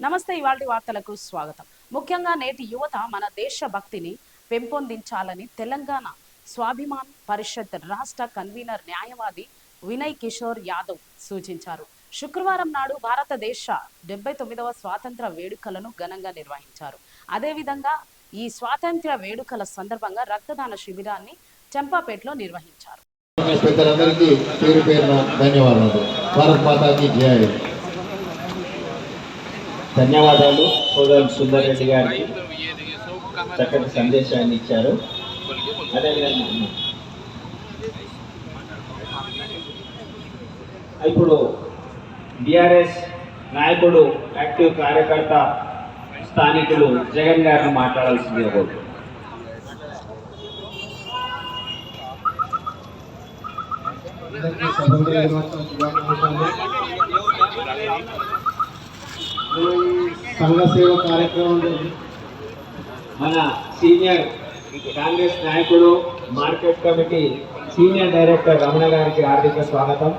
నమస్తే ఇవాళ వార్తలకు స్వాగతం. ముఖ్యంగా నేటి యువత మన దేశ భక్తిని పెంపొందించాలని తెలంగాణ స్వాభిమాన్ పరిషత్ రాష్ట్ర కన్వీనర్ న్యాయవాది వినయ్ కిషోర్ యాదవ్ సూచించారు. శుక్రవారం నాడు భారతదేశ డెబ్బై తొమ్మిదవ స్వాతంత్ర వేడుకలను ఘనంగా నిర్వహించారు. అదేవిధంగా ఈ స్వాతంత్ర వేడుకల సందర్భంగా రక్తదాన శిబిరాన్ని చంపాపేటలో నిర్వహించారు. ధన్యవాదాలు. భారత్ మాతాకి జయ ధన్యవాదాలు. సోదరుడు సుందర్ రెడ్డి గారికి చక్కటి సందేశాన్ని ఇచ్చారు. అదేవిధంగా ఇప్పుడు బీఆర్ఎస్ నాయకుడు యాక్టివ్ కార్యకర్త స్థానికులు జగన్ గారిని కోరుతున్నాను అందరికీ స్వతంత్ర దినోత్సవం శుభాకాంక్షలు ఈ సంఘ సేవ కార్యక్రమం మన సీనియర్ కాంగ్రెస్ నాయకుడు market committee senior director Ramana గారికి హార్దిక స్వాగతం.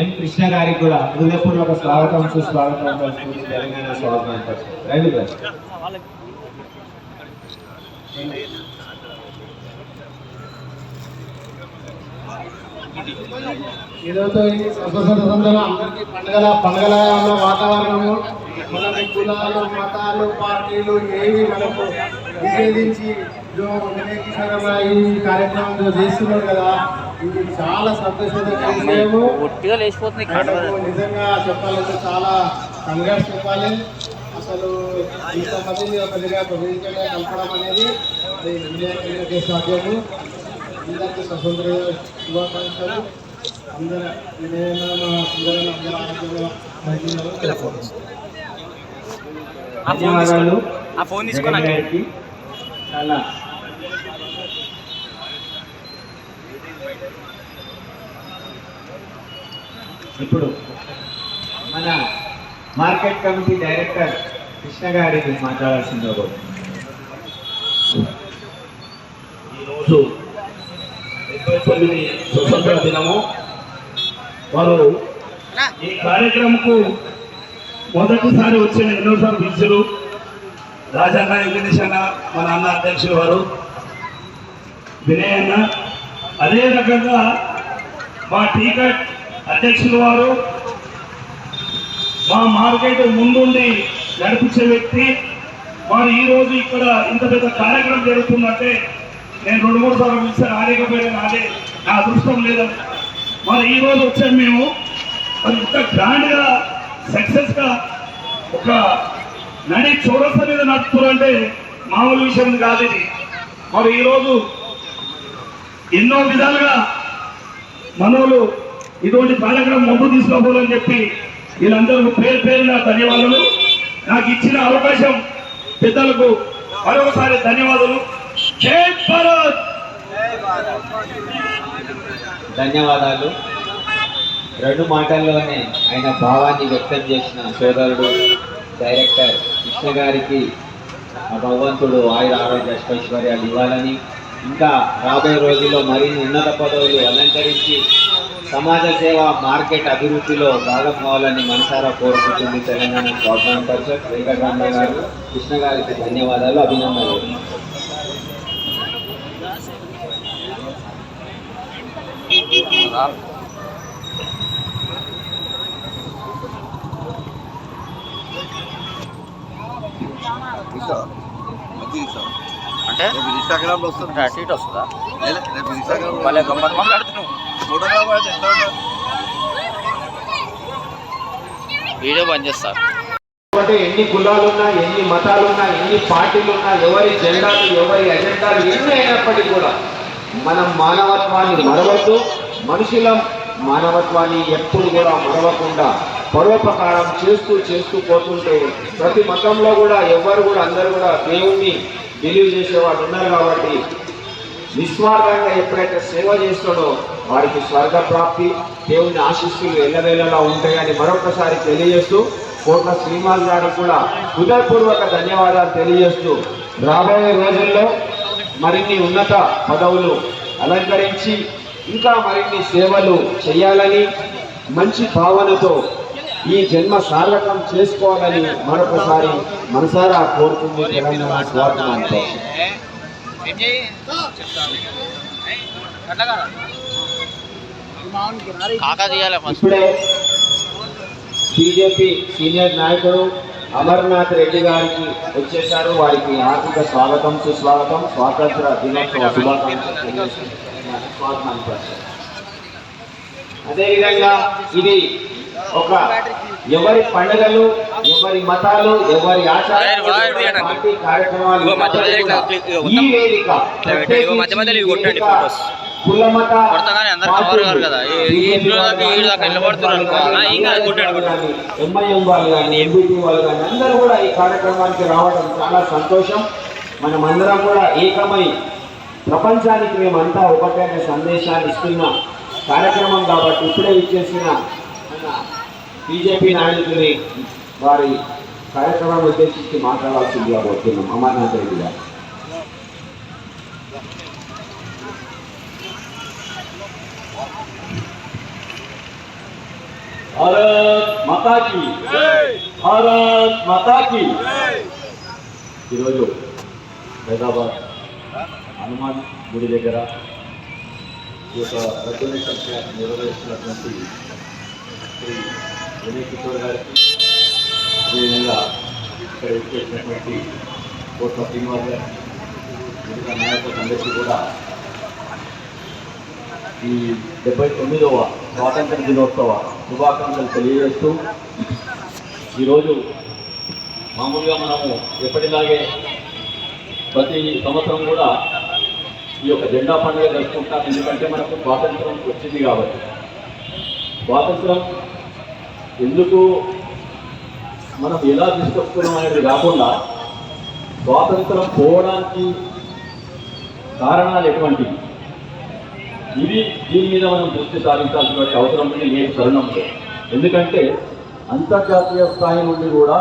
ఎం కృష్ణ గారికి కూడా హృదయపూర్వక స్వాగతం సుస్వాగతం తెలంగాణ స్వాగతం. రండి ఈరోజు స్వతంత్ర అందరికీ పండుగల పండుగల ఉన్న వాతావరణము. మనకి కులాలు మతాలు పార్టీలు ఏవి మనకు వివేకీకరణ ఈ కార్యక్రమం జో చేస్తున్నారు కదా. ఇది చాలా సంతోషమైన విషయము నిజంగా చెప్పాలంటే చాలా కంగ్రాట్స్ చెప్పాలి. అసలు ఇంతమందిని ఒక దగ్గర ప్రవేశంగా కలపడం అనేది సాధ్యము. అందరికీ స్వతంత్ర శుభాకాంక్షలు. అందరూ మా ధన్యవాదాలు. ఆ ఫోన్ తీసుకో. జగన్ నాకు. గారికి చాలా. ఇప్పుడు మన మార్కెట్ కమిటీ డైరెక్టర్ కృష్ణ గారికి మాట్లాడాల్సిందో ఈరోజు డెబ్బై తొమ్మిది స్వతంత్ర దినము. వారు ఈ కార్యక్రమంకు మొదటిసారి వచ్చిన ఎన్నోసార్లు పిలిచారు రాజన్న వెంకటేష్ అన్న మన అన్న అధ్యక్షులు వారు వినయ్ అన్న. అదే రకంగా మా టీకట్ అధ్యక్షులు వారు మా మార్కెట్ ముందుండి నడిపించే వ్యక్తి. వారు ఈ రోజు ఇక్కడ ఇంత పెద్ద కార్యక్రమం జరుగుతుందంటే నేను రెండు మూడు సార్లు పిలిస్తే రాలేకపోయినా రాలే. నా అదృష్టం లేదని మరి ఈ రోజు వచ్చాం మేము. మరి ఇంత గ్రాండ్గా సక్సెస్గా ఒక నడి చౌరస్తా మీద నడుపుతున్నారంటే మామూలు విషయం కాదు ఇది. మరి ఈరోజు ఎన్నో విధాలుగా మనోళ్ళు ఇటువంటి కార్యక్రమం ముందు తీసుకోవాలని చెప్పి వీళ్ళందరూ పేరు పేరున ధన్యవాదాలు. నాకు ఇచ్చిన అవకాశం పెద్దలకు మరొకసారి ధన్యవాదాలు. జై భారత్! ధన్యవాదాలు. రెండు మాటల్లోనే ఆయన భావాన్ని వ్యక్తం చేసిన సోదరుడు డైరెక్టర్ కృష్ణ గారికి ఆ భగవంతుడు ఆయుర ఆరోగ్య ఐశ్వర్యాలు ఇవ్వాలని ఇంకా రాబోయే రోజుల్లో మరిన్ని ఉన్నత పదవులు అలంకరించి సమాజ సేవ మార్కెట్ అభివృద్ధిలో భాగం కావాలని మనసారా కోరుకుంటుంది తెలంగాణ స్వాతంత్ర పరిషత్ వెంకటరామయ్య గారు కృష్ణ గారికి ధన్యవాదాలు అభినందనలు. అంటే? రేపు ఇన్స్టాగ్రామ్లో వస్తుంది. అటు ఇటు వస్తుందా? రేపు ఇన్స్టాగ్రామ్లో మళ్ళీ గమ్మని మాట్లాడుతున్నావు? వీడియో బంద్ చేస్తారు అంటే ఎన్ని కులాలున్నా ఎన్ని మతాలున్నా ఎన్ని పార్టీలున్నా ఎవరి జెండాలు ఎవరి అజెండాలు ఎన్ని అయినప్పటికీ కూడా మనం మానవత్వాన్ని మరవద్దు. మనుషుల మానవత్వాన్ని ఎప్పుడు కూడా మరవకుండా పరోపకారం చేస్తూ చేస్తూ పోతుంటే ప్రతి మతంలో కూడా ఎవరు కూడా అందరూ కూడా దేవుణ్ణి బిలీవ్ చేసేవాళ్ళు ఉన్నారు కాబట్టి నిస్వార్థంగా ఎప్పుడైతే సేవ చేస్తాడో వారికి స్వర్గ ప్రాప్తి దేవుని ఆశీస్సులు ఎల్లవేళలా ఉంటాయని మరొకసారి తెలియజేస్తూ కోట్ల శ్రీనివాస్ గారికి కూడా హృదయపూర్వక ధన్యవాదాలు తెలియజేస్తూ రాబోయే రోజుల్లో మరిన్ని ఉన్నత పదవులు అలంకరించి ఇంకా మరిన్ని సేవలు చేయాలని మంచి భావనతో ఈ జన్మ సార్థకం చేసుకోవాలని మరొకసారి మనసారా కోరుతుంది తెలంగాణ ఇప్పుడే బీజేపీ సీనియర్ నాయకుడు అమర్నాథ్ రెడ్డి గారికి వచ్చేశారు. వారికి ఆర్థిక స్వాగతం సుస్వాగతం స్వాతంత్ర దినోత్సవ శుభాకాంక్షలు స్వాగతాన్ని పలికారు. అదేవిధంగా ఇది ఒక ఎవరి పండుగలు ఎవరి మతాలు ఎవరి ఆచారాలు పార్టీ కార్యక్రమాలు ఈ వేదిక. కుల మత ఎంఐఎం వాళ్ళు ఎంబీటీ వాళ్ళు కానీ అందరూ కూడా ఈ కార్యక్రమానికి రావడం చాలా సంతోషం మనం అందరం కూడా ఏకమై ప్రపంచానికి మేమంతా ఒకటే సందేశాన్ని ఇస్తున్న కార్యక్రమం కాబట్టి ఇప్పుడే ఇచ్చేసిన మన బీజేపీ నాయకుని వారి కార్యక్రమాన్ని ఉద్దేశించి మాట్లాడాల్సిందిగా కోరుతున్నాం. అమర్నాథ్ రెడ్డి గారు. భారత్ మాతాకి భారత్ మాతాకి ఈరోజు హైదరాబాద్ హనుమాన్ గుడి దగ్గర ఈ యొక్క రెగ్యులేషన్ సంఖ్య నిర్వహిస్తున్నటువంటి శ్రీ వినయ్ కిషోర్ గారికి అదేవిధంగా ఇక్కడ ఇచ్చేసినటువంటి కోట్ల శ్రీనివాస్ గారికి మిగతా నాయకులందరికీ కూడా ఈ డెబ్బై తొమ్మిదవ స్వాతంత్ర దినోత్సవ శుభాకాంక్షలు తెలియజేస్తూ ఈరోజు మామూలుగా మనము ఎప్పటిలాగే ప్రతి సంవత్సరం కూడా ఈ యొక్క జెండా పండుగ జరుపుకుంటాం. ఎందుకంటే మనకు స్వాతంత్రం వచ్చింది కాబట్టి. స్వాతంత్రం ఎందుకు మనం ఎలా తీసుకొస్తున్నాం అనేది కాకుండా స్వాతంత్రం పోవడానికి కారణాలు ఎటువంటివి? ఇది దీని మీద మనం దృష్టి సాధించాల్సినటువంటి అవసరం ఉంది. నేను తరుణంలో. ఎందుకంటే అంతర్జాతీయ స్థాయి నుండి కూడా